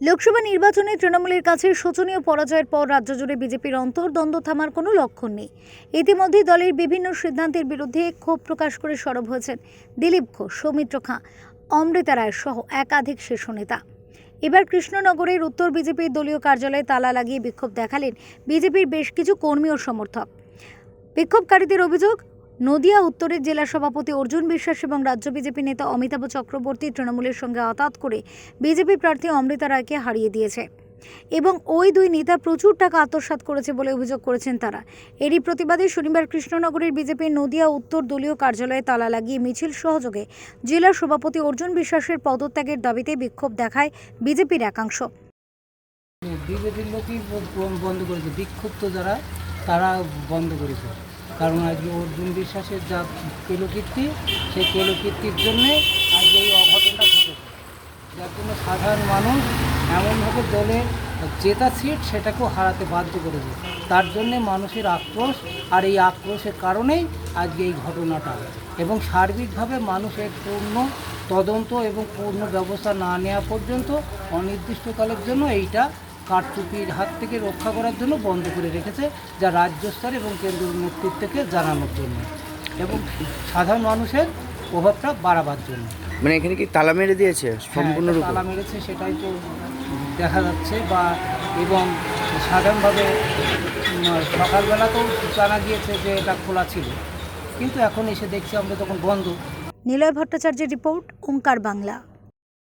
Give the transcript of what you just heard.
লোকসভা নির্বাচনে তৃণমূলের কাছে শোচনীয় পরাজয়ের পর রাজ্য জুড়ে বিজেপির অন্তর্দ্বন্দ্ব থামার কোনো লক্ষণ নেই। ইতিমধ্যেই দলের বিভিন্ন সিদ্ধান্তের বিরুদ্ধে ক্ষোভ প্রকাশ করে সরব হয়েছেন দিলীপ ঘোষ, সৌমিত্র খাঁ, অমৃতা রায় সহ একাধিক শীর্ষ নেতা। এবার কৃষ্ণনগরের উত্তর বিজেপির দলীয় কার্যালয়ে তালা লাগিয়ে বিক্ষোভ দেখালেন বিজেপির বেশ কিছু কর্মী ও সমর্থক। বিক্ষোভকারীদের অভিযোগ নদিয়া উত্তরের জেলা সভাপতি অর্জুন বিশ্বাস এবং রাজ্য বিজেপি নেতা অমিতাভ চক্রবর্তী তৃণমূলের সঙ্গে আতাত করে বিজেপি প্রার্থী অমৃতা রায়কে হারিয়ে দিয়েছে। এবং ওই দুই নেতা প্রচুর টাকা আত্মসাৎ করেছে বলে অভিযোগ করেছেন তারা। এরই প্রতিবাদে শনিবার কৃষ্ণনগরের বিজেপির নদিয়া উত্তর দলীয় কার্যালয়ে তালা লাগিয়ে মিছিল সহযোগে জেলা সভাপতি অর্জুন বিশ্বাসের পদত্যাগের দাবিতে বিক্ষোভ দেখায় বিজেপির একাংশ। বিজেপির লোকই বন্ধ করেছে, বিক্ষুব্ধ যারা, তারা বন্ধ করেছে। কারণ আজকে অর্জুন বিশ্বাসের যা কেলোকীর্তি, সেই কেলোকীর্তির জন্যে আজকে এই অঘটনটা ঘটেছে। যার জন্য সাধারণ মানুষ এমনভাবে দলের জেতা সিট সেটাকেও হারাতে বাধ্য করেছে। তার জন্যে মানুষের আক্রোশ আর এই আক্রোশের কারণেই আজকে এই ঘটনাটা। এবং সার্বিকভাবে মানুষের পূর্ণ তদন্ত এবং পূর্ণ ব্যবস্থা না নেওয়া পর্যন্ত অনির্দিষ্টকালের জন্য এইটা কারচুপির হাত থেকে রক্ষা করার জন্য বন্ধ করে রেখেছে যা রাজ্য স্তর এবং কেন্দ্রীয় নেতৃত্বকে জানানোর জন্য এবং সাধারণ মানুষের প্রভাবটা বাড়াবার জন্য। মানে এখানে কি তালা মেরে দিয়েছে সম্পূর্ণ তালা মেরেছে সেটাই তো দেখা যাচ্ছে বা এবং সাধারণভাবে সকালবেলাতেও জানা গিয়েছে যে এটা খোলা ছিল কিন্তু এখন এসে দেখছি আমরা তখন বন্ধ। নিলয় ভট্টাচার্যের রিপোর্ট ওঙ্কার বাংলা।